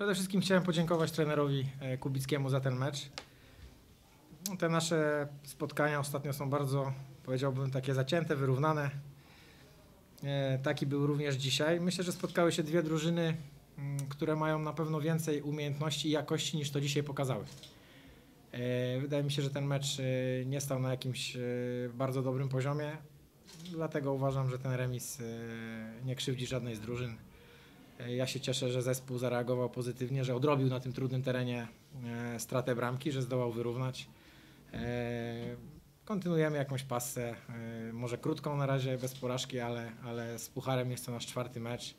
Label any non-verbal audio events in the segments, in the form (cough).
Przede wszystkim chciałem podziękować trenerowi e, Kubickiemu za ten mecz. No, Te nasze spotkania ostatnio są bardzo, powiedziałbym, takie zacięte, wyrównane. E, Taki był również dzisiaj. Myślę, że spotkały się dwie drużyny, które mają na pewno więcej umiejętności i jakości niż to dzisiaj pokazały. E, Wydaje mi się, że ten mecz nie stał na jakimś bardzo dobrym poziomie. Dlatego uważam, że ten remis nie krzywdzi żadnej z drużyn. E, Ja się cieszę, że zespół zareagował pozytywnie, że odrobił na tym trudnym terenie e, stratę bramki, że zdołał wyrównać. E, Kontynuujemy jakąś pasę, może krótką na razie, bez porażki, ale, ale z Pucharem jest to nasz czwarty mecz.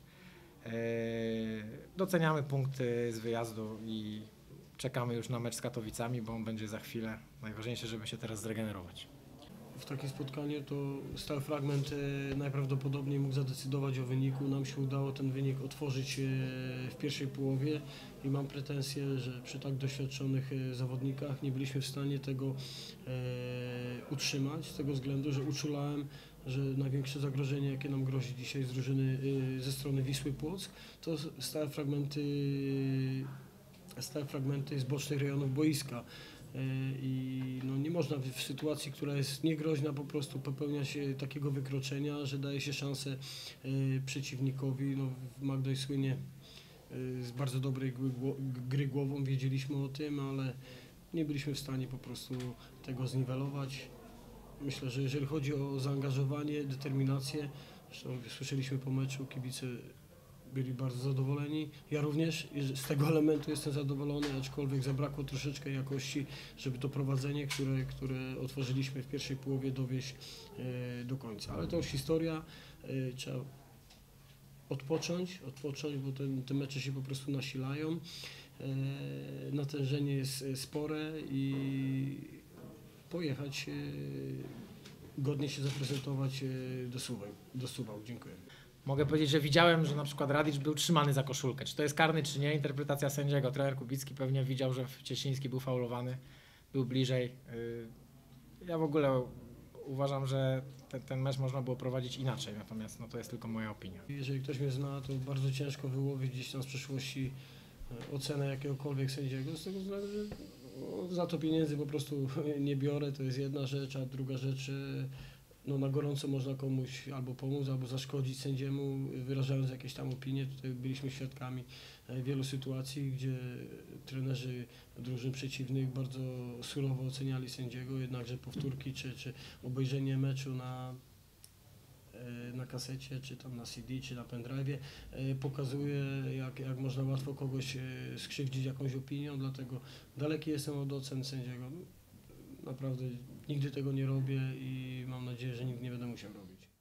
Doceniamy punkty z wyjazdu i czekamy już na mecz z Katowicami, bo on będzie za chwilę. Najważniejsze, żeby się teraz zregenerować. W takim spotkaniu to Stal Fragment e, najprawdopodobniej mógł zadecydować o wyniku. Nam się udało ten wynik otworzyć e, w pierwszej połowie i mam pretensje, że przy tak doświadczonych e, zawodnikach nie byliśmy w stanie tego utrzymać z tego względu, że uczulałem, że największe zagrożenie, jakie nam grozi dzisiaj z drużyny ze strony Wisły Płock, to stałe fragmenty, stałe fragmenty z bocznych rejonów boiska. E, i no nie można w, sytuacji, która jest niegroźna po prostu popełniać e, takiego wykroczenia, że daje się szansę e, przeciwnikowi. No, Magdoj słynie e, z bardzo dobrej gry głową, wiedzieliśmy o tym, ale nie byliśmy w stanie po prostu tego zniwelować. Myślę, że jeżeli chodzi o zaangażowanie, determinację, zresztą słyszeliśmy po meczu, kibice byli bardzo zadowoleni. Ja również z tego elementu jestem zadowolony, aczkolwiek zabrakło troszeczkę jakości, żeby to prowadzenie, które, które otworzyliśmy w pierwszej połowie dowieść e, do końca. Ale to już historia, e, trzeba odpocząć, odpocząć, bo ten, te mecze się po prostu nasilają. E, natężenie jest spore i pojechać, godnie się zaprezentować do Suwałk. Do Suwałk. Dziękuję. Mogę powiedzieć, że widziałem, że na przykład Radicz był trzymany za koszulkę. Czy to jest karny, czy nie? Interpretacja sędziego. Trener Kubicki pewnie widział, że Ciesiński był faulowany, był bliżej. Yy, Ja w ogóle uważam, że ten, ten mecz można było prowadzić inaczej, natomiast no, to jest tylko moja opinia. Jeżeli ktoś mnie zna, to bardzo ciężko wyłowić gdzieś tam z przeszłości e, ocenę jakiegokolwiek sędziego, z tego względu, że no, za to pieniędzy po prostu (laughs) nie biorę, to jest jedna rzecz, a druga rzecz, e, no na gorąco można komuś albo pomóc, albo zaszkodzić sędziemu, wyrażając jakieś tam opinie. Tutaj byliśmy świadkami e, wielu sytuacji, gdzie trenerzy drużyn przeciwnych bardzo surowo oceniali sędziego, jednakże powtórki czy, czy obejrzenie meczu na e, na kasecie, czy tam na CD, czy na pendrive, e, pokazuje, jak, jak można łatwo kogoś skrzywdzić jakąś opinią, dlatego daleki jestem od ocen sędziego naprawdę nigdy tego nie robię i mam nadzieję, że nigdy nie będę musiał robić.